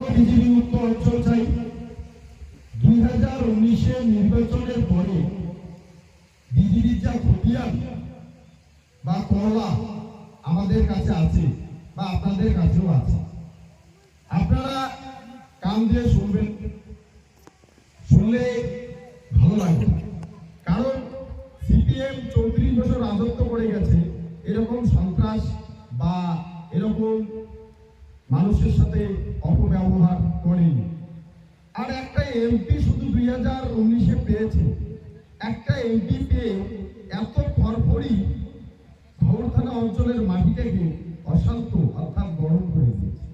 BJP মুক্ত অঞ্চল চাই দুই হাজার উনিশের নির্বাচনের পরে বিজেপির যা খতিয়ান বা কলা আমাদের কাছে আছে বা আপনাদের কাছেও আছে। আপনারা কান দিয়ে শুনবেন। শুনলে ভালো লাগবে কারণ সিপিএম চৌত্রিশ বছর রাজত্ব করে গেছে, এরকম সন্ত্রাস বা এরকম মানুষের সাথে অপব্যবহার করেনি। আর একটা এমপি শুধু দুই হাজার উনিশে পেয়েছে। একটা এমপি পেয়ে এত ফরফরি খবর থানা অঞ্চলের মাটিটাকে অশান্ত অর্থাৎ গরম করে দিয়েছে।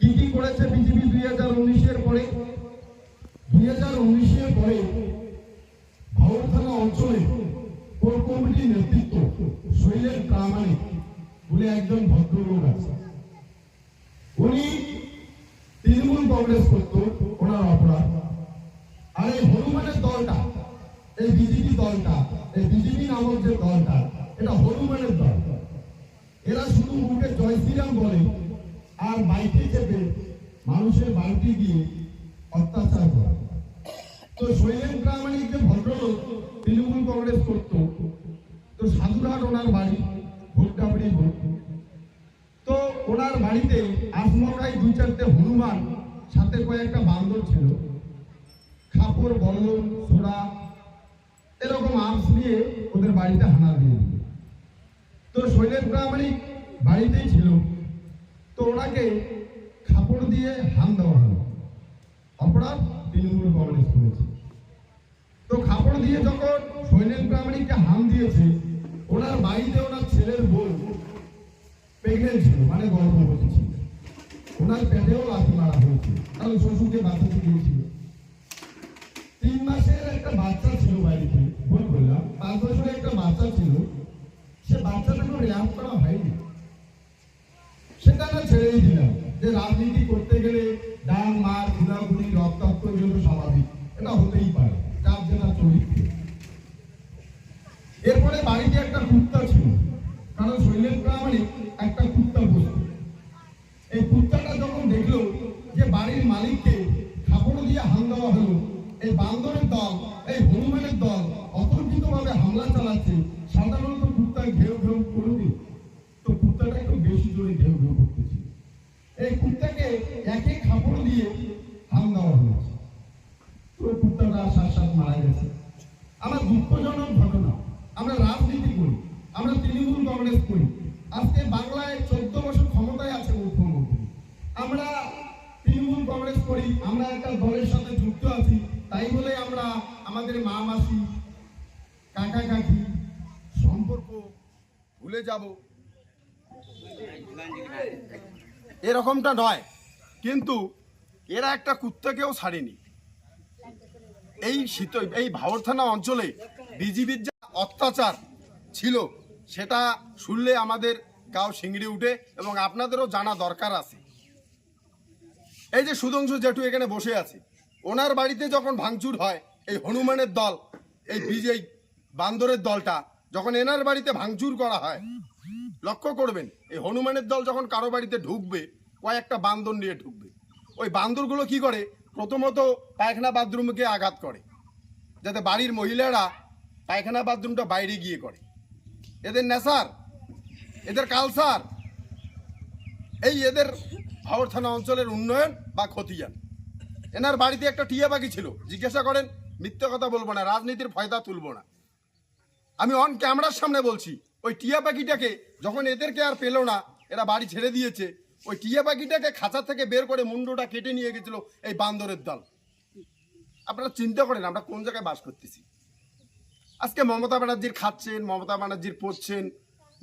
কি কি করেছে বিজেপি দুই হাজার উনিশের পরে? দুই হাজার উনিশের পরে ভবর থানা অঞ্চলে কোর কমিটির নেতৃত্ব শৈলেন প্রামাণিক বলে একজন ভদ্রলোক আছে উনি তৃণমূল কংগ্রেস করত, ওনার অপরাধ। আর এই হনুমানের দলটা, এই বিজেপি দলটা, এই বিজেপি নামক যে দলটা, এটা হনুমানের দল। এরা শুধু মুখে জয় শ্রীরাম বলে, আর বাইকে চেপে মানুষের বাড়িতে গিয়ে অত্যাচার করে। তো শৈলেন প্রামাণিক যে ভদ্রলোক তৃণমূল কংগ্রেস করত, তো সাধুরহাট ওনার বাড়ি ভোট তো ওনার বাড়িতে আসমকাই দুই চারটে হনুমান, সাথে কয়েকটা বান্দর ছিল। খাপড় বল্লম সোড়া এরকম আর্মস নিয়ে ওদের বাড়িতে হানা দিয়ে দিল। তো শৈলেন প্রামাণিক বাড়িতেই ছিল। তো ওনাকে খাপড় দিয়ে হান দেওয়া হলো। অপরাধ তৃণমূল কংগ্রেস করেছে। তো খাপড় দিয়ে যখন শৈলেন প্রামাণিককে হান দিয়েছে, ওনার বাড়িতে ওনার ছেলের বউ প্রেগনেন্ট ছিল মানে গর্ভবতী ছিল। ওনার পেটেও লাথি মারা হয়েছে কারণ শ্বশুরকে বাঁচাতে গিয়েছিল। তিন মাসের একটা বাচ্চা ছিল বাড়িতে, ভুল করলাম। পাঁচ বছরের একটা বাচ্চা ছিল, সে বাচ্চাটাকে র্যাপ করা হয়নি। সেটা ছেড়েই দিলাম যে রাজনীতি করতে গেলে ডান মার, ঘুরাঘুরি, রক্তাক্ত এগুলো স্বাভাবিক। এটা হতেই পারে, যার যেটা চরিত্র। এরপরে বাড়িতে একটা কুত্তা ছিল, কারণ শৈলেন প্রামাণিক একটা কুত্তা বসত। এই কুত্তাটা যখন দেখল যে বাড়ির মালিককে খাপড় দিয়ে হান দেওয়া হলো, এই বান্দরের দল, এই হনুমানের দল অতর্কিত ভাবে হামলা চালাচ্ছে সাধারণত কুত্তা ঘেউ ঘেউ করবে তো কুত্তাটা একটু বেশি জোরে ঘেউ ঘেউ করতেছিল এই কুত্তাকে একে খাপড় দিয়ে হান দেওয়া হয়েছে তো কুত্তাটা সাত সাত মারা গেছে আমার দুঃখজনক ঘটনা আমরা রাজনীতি করি আমরা তৃণমূল কংগ্রেস করি আজকে বাংলায় চোদ্দ বছর ক্ষমতায় আছে মুখ্যমন্ত্রী আমরা তৃণমূল কংগ্রেস করি, আমরা একটা দলের সাথে যুক্ত আছি, তাই বলে আমরা আমাদের মা মাসি, কাকা কাকি সম্পর্ক ভুলে যাব। এরকমটা নয়, কিন্তু এরা একটা কুত্তাকেও ছাড়েনি। এই শীত, এই ভাওর থানা অঞ্চলে বিজিবির যা অত্যাচার ছিল, সেটা শুনলে আমাদের গাও শিংড়ি উঠে এবং আপনাদেরও জানা দরকার আছে। এই যে সুদংশু জেঠু এখানে বসে আছে, ওনার বাড়িতে যখন ভাঙচুর হয়, এই হনুমানের দল, এই বিজয় বান্দরের দলটা, যখন এনার বাড়িতে ভাঙচুর করা হয়, লক্ষ্য করবেন, এই হনুমানের দল যখন কারও বাড়িতে ঢুকবে, কয়েকটা বান্দর নিয়ে ঢুকবে। ওই বান্দরগুলো কি করে? প্রথমত পায়খানা বাথরুমকে আঘাত করে, যাতে বাড়ির মহিলারা পায়খানা বাথরুমটা বাইরে গিয়ে করে। এদের নেশার, এদের কালচার এই এদের ভাওর থানা অঞ্চলের উন্নয়ন বা খতিয়ান। এনার বাড়িতে একটা টিয়া পাখি ছিল। জিজ্ঞাসা করেন, মিথ্যে কথা বলব না, রাজনীতির ফয়দা তুলবো না। আমি অন ক্যামেরার সামনে বলছি, ওই টিয়া পাখিটাকে যখন এদেরকে আর পেল না, এরা বাড়ি ছেড়ে দিয়েছে, ওই টিয়া পাখিটাকে খাঁচা থেকে বের করে মুন্ডটা কেটে নিয়ে গেছিল এই বান্দরের দল। আপনারা চিন্তা করেন, আমরা কোন জায়গায় বাস করতেছি। আজকে মমতা ব্যানার্জির খাচ্ছেন, মমতা ব্যানার্জির পড়ছেন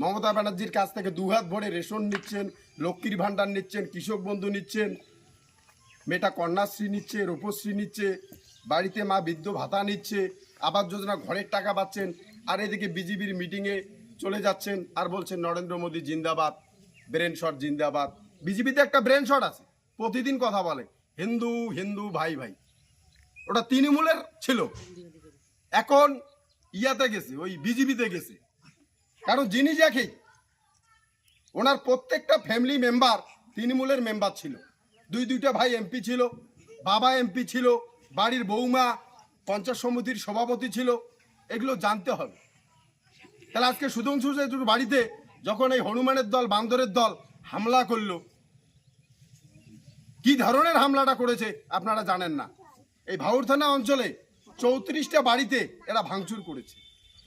মমতা ব্যানার্জির কাছ থেকে দুহাত ভরে রেশন নিচ্ছেন, লক্ষ্মীর ভাণ্ডার নিচ্ছেন, কৃষক বন্ধু নিচ্ছেন, মেয়েটা কন্যাশ্রী নিচ্ছে, রূপশ্রী নিচ্ছে, বাড়িতে মা বৃদ্ধ ভাতা নিচ্ছে, আবাস যোজনা ঘরের টাকা পাচ্ছেন, আর এদিকে বিজেপির মিটিংয়ে চলে যাচ্ছেন আর বলছেন, নরেন্দ্র মোদী জিন্দাবাদ, ব্রেন শট জিন্দাবাদ। বিজেপিতে একটা ব্রেন শট আছে, প্রতিদিন কথা বলে, হিন্দু হিন্দু, ভাই ভাই। ওটা তৃণমূলের ছিল। এখন ইয়াতে গেছে, ওই বিজেপিতে গেছে। কারণ যিনি যাকে ওনার প্রত্যেকটা ফ্যামিলি মেম্বার তৃণমূলের মেম্বার ছিল। দুই দুইটা ভাই এমপি ছিল, বাবা এমপি ছিল, বাড়ির বৌমা, পঞ্চায়েত সমিতির সভাপতি ছিল, এগুলো জানতে হবে। তাহলে আজকে সুধাংশু সেতুর বাড়িতে যখন এই হনুমানের দল, বান্দরের দল হামলা করল, কি ধরনের হামলাটা করেছে আপনারা জানেন না। এই ভাউর থানা অঞ্চলে চৌত্রিশটা বাড়িতে এরা ভাঙচুর করেছে।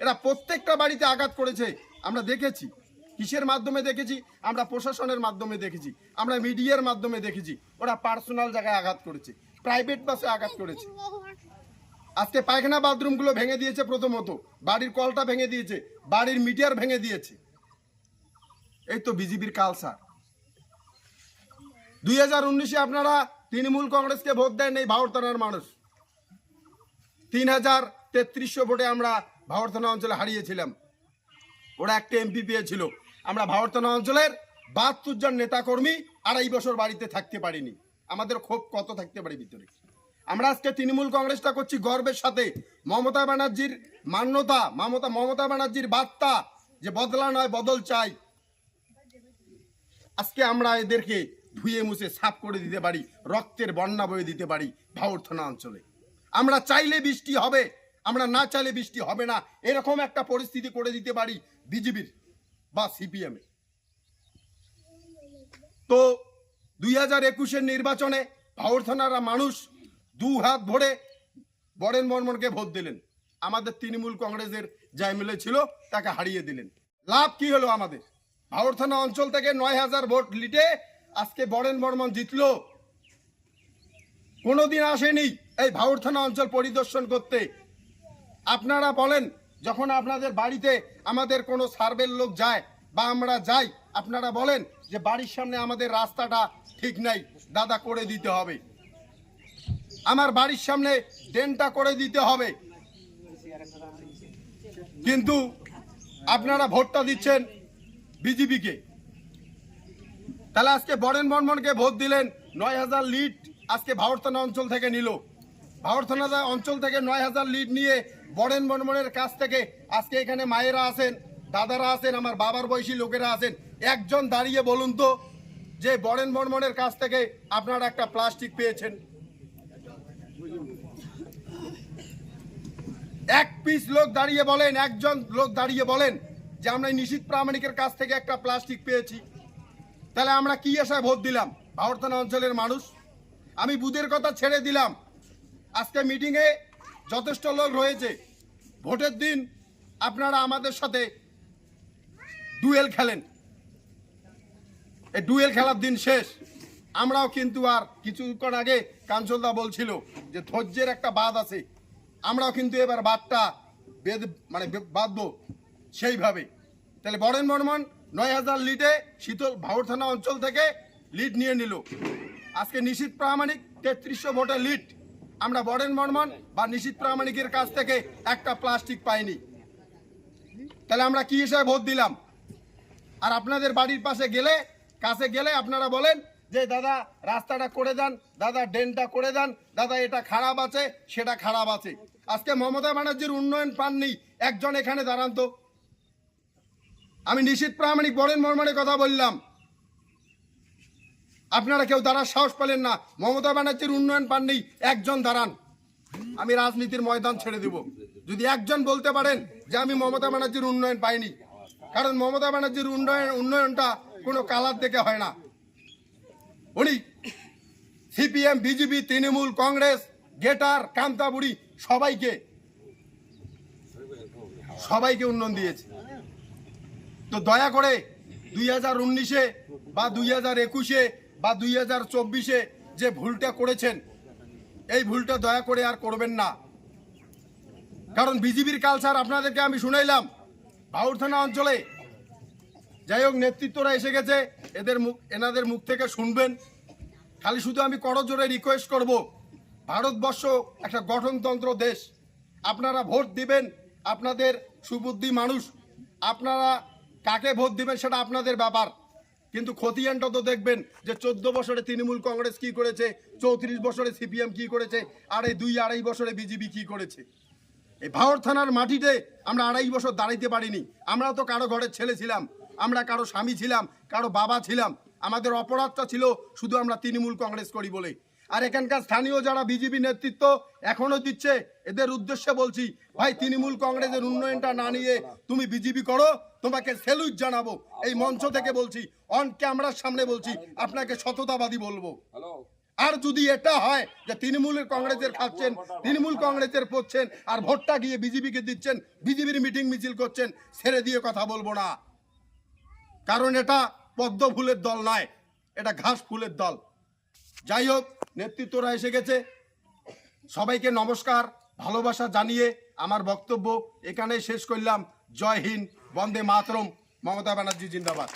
এরা প্রত্যেকটা বাড়িতে আঘাত করেছে, আমরা দেখেছি। কিসের মাধ্যমে দেখেছি? আমরা প্রশাসনের মাধ্যমে দেখেছি, আমরা মিডিয়ার মাধ্যমে দেখেছি। ওরা পার্সোনাল জায়গায় আঘাত করেছে, প্রাইভেট বাসে আঘাত করেছে। আজকে পায়খানা বাথরুমগুলো ভেঙে দিয়েছে প্রথমত, বাড়ির কলটা ভেঙে দিয়েছে, বাড়ির মিটার ভেঙে দিয়েছে। এই তো বিজেপির কালসার। দুই হাজার উনিশে আপনারা তৃণমূল কংগ্রেসকে ভোট দেন এই ভাওরতনার মানুষ। তিন হাজার তেত্রিশশো ভোটে আমরা ভাওরতনা অঞ্চলে হারিয়েছিলাম। ওরা একটা এমপি পেয়েছিল। আমরা ভাওরতনা অঞ্চলের বাহাত্তর জন নেতাকর্মী আড়াই বছর বাড়িতে থাকতে পারিনি। আমাদের ক্ষোভ কত থাকতে পারি ভিতরে? আমরা আজকে তৃণমূল কংগ্রেসটা করছি গর্বের সাথে। মমতা ব্যানার্জির মান্যতা, মমতা মমতা ব্যানার্জির বার্তা যে বদলা নয়, বদল চাই। আজকে আমরা এদেরকে ধুয়ে মুছে সাফ করে দিতে পারি, রক্তের বন্যা বয়ে দিতে পারি ভাউর থানা অঞ্চলে। আমরা চাইলে বৃষ্টি হবে আমরা না চাইলে বৃষ্টি হবে না। এরকম একটা পরিস্থিতি করে দিতে পারি বিজেপির বা সিপিএম তো দুই হাজার একুশের নির্বাচনে ভাউর থানার মানুষ দু হাত ভরে বরেন বর্মনকে ভোট দিলেন। আমাদের তৃণমূল কংগ্রেসের যা এমএলএ ছিল তাকে হারিয়ে দিলেন। লাভ কি হলো আমাদের? ভাউর থানা অঞ্চল থেকে নয় হাজার ভোট লিটে আজকে বরেন বর্মন জিতলো। কোনোদিন আসেনি এই ভাউর থানা অঞ্চল পরিদর্শন করতে। আপনারা বলেন, যখন আপনাদের বাড়িতে আমাদের কোনো সার্ভের লোক যায় বা আমরা যাই, আপনারা বলেন যে বাড়ির সামনে আমাদের রাস্তাটা ঠিক নাই, দাদা করে দিতে হবে। আমার বাড়ির সামনে ড্রেনটা করে দিতে হবে। কিন্তু আপনারা ভোটটা দিচ্ছেন বিজেপিকে। তাহলে আজকে বরেন বর্মনকে ভোট দিলেন নয় হাজার লিড আজকে ভাওরথানা অঞ্চল থেকে নিল। ভাওরথানা অঞ্চল থেকে নয় হাজার লিড নিয়ে বরেন বর্মনের কাছ থেকে আজকে এখানে মায়েরা আছেন, দাদারা আছেন, আমার বাবার বয়সী লোকেরা আছেন। একজন দাঁড়িয়ে বলুন তো যে বরেন বর্মনের কাছ থেকে আপনারা একটা প্লাস্টিক পেয়েছেন। এক পিস লোক দাঁড়িয়ে বলেন, একজন লোক দাঁড়িয়ে বলেন যে আমরা নিশীত প্রামাণিকের কাছ থেকে একটা প্লাস্টিক পেয়েছি। তাহলে আমরা কি আশায় ভোট দিলাম? ভাওরতানা অঞ্চলের মানুষ। আমি বুধের কথা ছেড়ে দিলাম। আজকে মিটিংয়ে যথেষ্ট লোক রয়েছে। ভোটের দিন আপনারা আমাদের সাথে ডুয়েল খেলেন। এই ডুয়েল খেলার দিন শেষ। আমরাও কিন্তু আর কিছুক্ষণ আগে কাঞ্চলদা বলছিল যে ধৈর্যের একটা বাদ আছে। আমরাও কিন্তু এবার বাদটা বেদ মানে বাঁধবো সেইভাবে। তাহলে বরেন বর্মন নয় হাজার লিডে শীতল ভাউর থানা অঞ্চল থেকে লিড নিয়ে নিল। আজকে নিশীত প্রামাণিক তেত্রিশশো ভোটের লিড। আমরা বরেন বর্মন বা নিশীত প্রামাণিকের কাছ থেকে একটা প্লাস্টিক পাইনি। তাহলে আমরা কি হিসাবে ভোট দিলাম? আর আপনাদের বাড়ির পাশে গেলে, কাছে গেলে আপনারা বলেন যে, দাদা, রাস্তাটা করে দেন, দাদা, ড্রেনটা করে দেন, দাদা, এটা খারাপ আছে, সেটা খারাপ আছে। আজকে মমতা ব্যানার্জির উন্নয়ন পাননি একজন এখানে দাঁড়ান তো। আমি নিশীত প্রামাণিক বরেন মর্মনের কথা বললাম। আপনারা কেউ দাঁড়ার সাহস পেলেন না। মমতা ব্যানার্জির উন্নয়ন পাননি, একজন দাঁড়ান। আমি রাজনীতির ময়দান ছেড়ে দেব। যদি একজন বলতে পারেন যে আমি মমতা ব্যানার্জির উন্নয়ন পাইনি, কারণ মমতা ব্যানার্জির উন্নয়ন, উন্নয়নটা কোনো কালার দেখে হয় না। উনি সিপিএম, বিজেপি, তৃণমূল, কংগ্রেস গেটার কান্তাবুড়ি, সবাইকে সবাইকে উন্নয়ন দিয়েছে। তো দয়া করে দুই হাজার উনিশে বা দুই হাজার একুশে বা দুই হাজার চব্বিশে যে ভুলটা করেছেন, এই ভুলটা দয়া করে আর করবেন না। কারণ বিজেপির কালচার আপনাদেরকে আমি শুনাইলাম, বাউর থানা অঞ্চলে। যাই হোক, নেতৃত্বরা এসে গেছে, এদের মুখ, এনাদের মুখ থেকে শুনবেন। খালি শুধু আমি করজোরে রিকোয়েস্ট করব, ভারতবর্ষ একটা গঠনতন্ত্র দেশ। আপনারা ভোট দিবেন, আপনাদের সুবুদ্ধি মানুষ। আপনারা কাকে ভোট দিবেন সেটা আপনাদের ব্যাপার। কিন্তু খতিয়ানটা তো দেখবেন যে চোদ্দ বছরে তৃণমূল কংগ্রেস কি করেছে, চৌত্রিশ বছরে সিপিএম কি করেছে, আর এই দুই আড়াই বছরে বিজেপি কি করেছে। এই ভাওর থানার মাটিতে আমরা আড়াই বছর দাঁড়াইতে পারিনি। আমরা তো কারও ঘরের ছেলে ছিলাম, আমরা কারও স্বামী ছিলাম, কারও বাবা ছিলাম। আমাদের অপরাধটা ছিল শুধু আমরা তৃণমূল কংগ্রেস করি বলে আর এখানকার স্থানীয় যারা বিজেপি নেতৃত্ব এখনও দিচ্ছে এদের উদ্দেশ্যে বলছি ভাই তৃণমূল কংগ্রেসের উন্নয়নটা না নিয়ে তুমি বিজেপি করো তোমাকে সেলুট জানাব। এই মঞ্চ থেকে বলছি অন ক্যামেরার সামনে বলছি আপনাকে সততাবাদী বলব। আর যদি এটা হয় যে তৃণমূলের কংগ্রেসের খাচ্ছেন তৃণমূল কংগ্রেসের পড়ছেন আর ভোটটা গিয়ে বিজেপিকে দিচ্ছেন বিজেপির মিটিং মিছিল করছেন ছেড়ে দিয়ে কথা বলব না। কারণ এটা পদ্ম ফুলের দল নয় এটা ঘাস ফুলের দল। যাই হোক নেতৃত্বরা এসে গেছে। সবাইকে নমস্কার, ভালোবাসা জানিয়ে আমার বক্তব্য এখানেই শেষ করলাম। জয় হিন্দ, বন্দে মাতরম। মমতা ব্যানার্জি, জিন্দাবাদ।